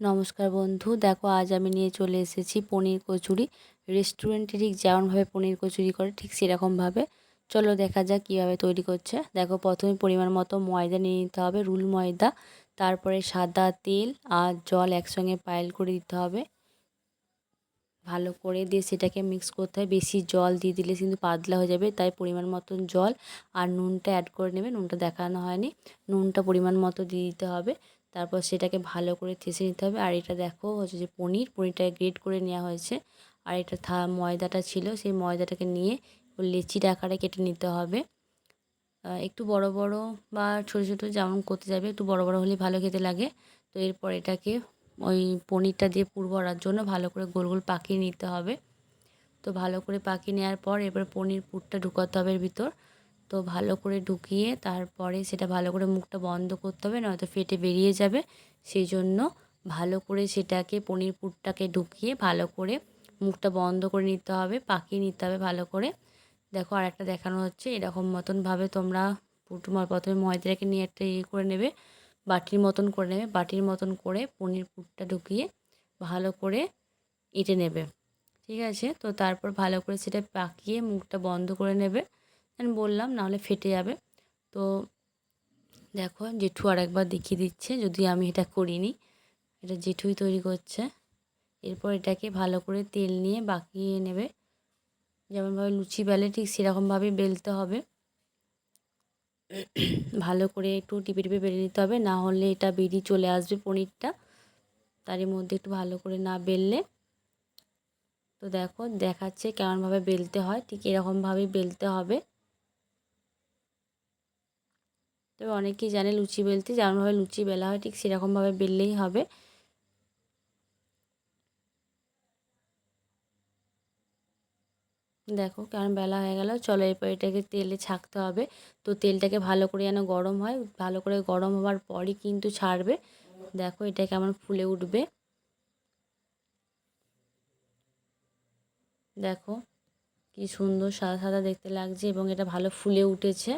নমস্কার বন্ধু। দেখো, আজ আমি নিয়ে চলে এসেছি পনির কচুরি। রেস্টুরেন্টে ঠিক যেমনভাবে পনির কচুরি করে, ঠিক সেরকমভাবে। চলো দেখা যাক কীভাবে তৈরি করছে। দেখো, প্রথমে পরিমাণ মতো ময়দা নিয়ে নিতে হবে, রুল ময়দা। তারপরে সাদা তেল আর জল একসঙ্গে পাইল করে দিতে হবে। ভালো করে দিয়ে সেটাকে মিক্স করতে হবে বেশি জল দিয়ে দিলে কিন্তু পাতলা হয়ে যাবে, তাই পরিমাণ মতন জল আর নুনটা অ্যাড করে নেবে নুনটা দেখানো হয়নি। নুনটা পরিমাণ মতো দিয়ে দিতে হবে। তারপর সেটাকে ভালো করে থেসে নিতে হবে। আর এটা দেখো হচ্ছে যে পনির পনিরটা গ্রেট করে নেওয়া হয়েছে। আর এটা থা, ময়দাটা ছিল, সেই ময়দাটাকে নিয়ে লেচির আকারে কেটে নিতে হবে। একটু বড় বড় বা ছোটো ছোটো যেমন করতে যাবে, একটু বড় বড় হলে ভালো খেতে লাগে। তো এরপর এটাকে ওই পনিরটা দিয়ে পুর ভরার জন্য ভালো করে গোল গোল পাকিয়ে নিতে হবে। তো ভালো করে পাকিয়ে নেওয়ার পর এবার পনির পুরটা ঢুকাতে হবে এর ভিতর। তো ভালো করে ঢুকিয়ে তারপরে সেটা ভালো করে মুখটা বন্ধ করতে হবে, নয়তো ফেটে বেরিয়ে যাবে। সেই জন্য ভালো করে সেটাকে পনির পুরটাকে ঢুকিয়ে ভালো করে মুখটা বন্ধ করে নিতে হবে, পাকিয়ে নিতে হবে ভালো করে। দেখো আর একটা দেখানো হচ্ছে, এরকম মতনভাবে তোমরা পুটু প্রথমে ময়দাটাকে নিয়ে একটা ইয়ে করে নেবে। বাটির মতন করে নেবে, বাটির মতন করে পনির পুরটা ঢুকিয়ে ভালো করে এঁটে নেবে। ঠিক আছে? তো তারপর ভালো করে সেটা পাকিয়ে মুখটা বন্ধ করে নেবে। আমি বললাম, নাহলে ফেটে যাবে। তো দেখো, জেঠু আর একবার দেখিয়ে দিচ্ছে, যদি আমি এটা করিনি। এটা জেঠুই তৈরি করছে। এরপর এটাকে ভালো করে তেল নিয়ে বাকিয়ে নেবে। যেমনভাবে লুচি বেলে, ঠিক সেরকমভাবেই বেলতে হবে। ভালো করে একটু টিপে টিপে বেলে নিতে হবে। না হলে এটা বেরিয়ে চলে আসবে পনিরটা। তারই মধ্যে একটু ভালো করে না বেললে। তো দেখো, দেখাচ্ছে কেমনভাবে বেলতে হয়। ঠিক এরকমভাবেই বেলতে হবে। তবে অনেকেই জানে লুচি বেলতে, যেমনভাবে লুচি বেলা হয়, ঠিক সেরকমভাবে বেললেই হবে। দেখো কারণ বেলা হয়ে গেল। চলো এরপর এটাকে তেলে ছাকতে হবে। তো তেলটাকে ভালো করে যেন গরম হয়, ভালো করে গরম হওয়ার পরই কিন্তু ছাড়বে। দেখো এটা কেমন ফুলে উঠবে। দেখো কি সুন্দর সাদা সাদা দেখতে লাগছে এবং এটা ভালো ফুলে উঠেছে।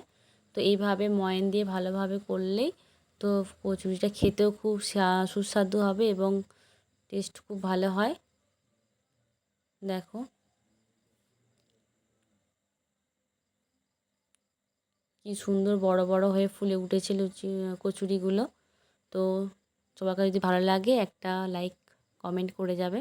তো এইভাবে ময়ন দিয়ে ভালোভাবে করলেই তো কচুরিটা খেতেও খুব সুস্বাদু হবে এবং টেস্ট খুব ভালো হয়। দেখো কি সুন্দর বড় বড় হয়ে ফুলে উঠেছে লুচি কচুরিগুলো। তো সবাইকে যদি ভালো লাগে একটা লাইক কমেন্ট করে যাবে।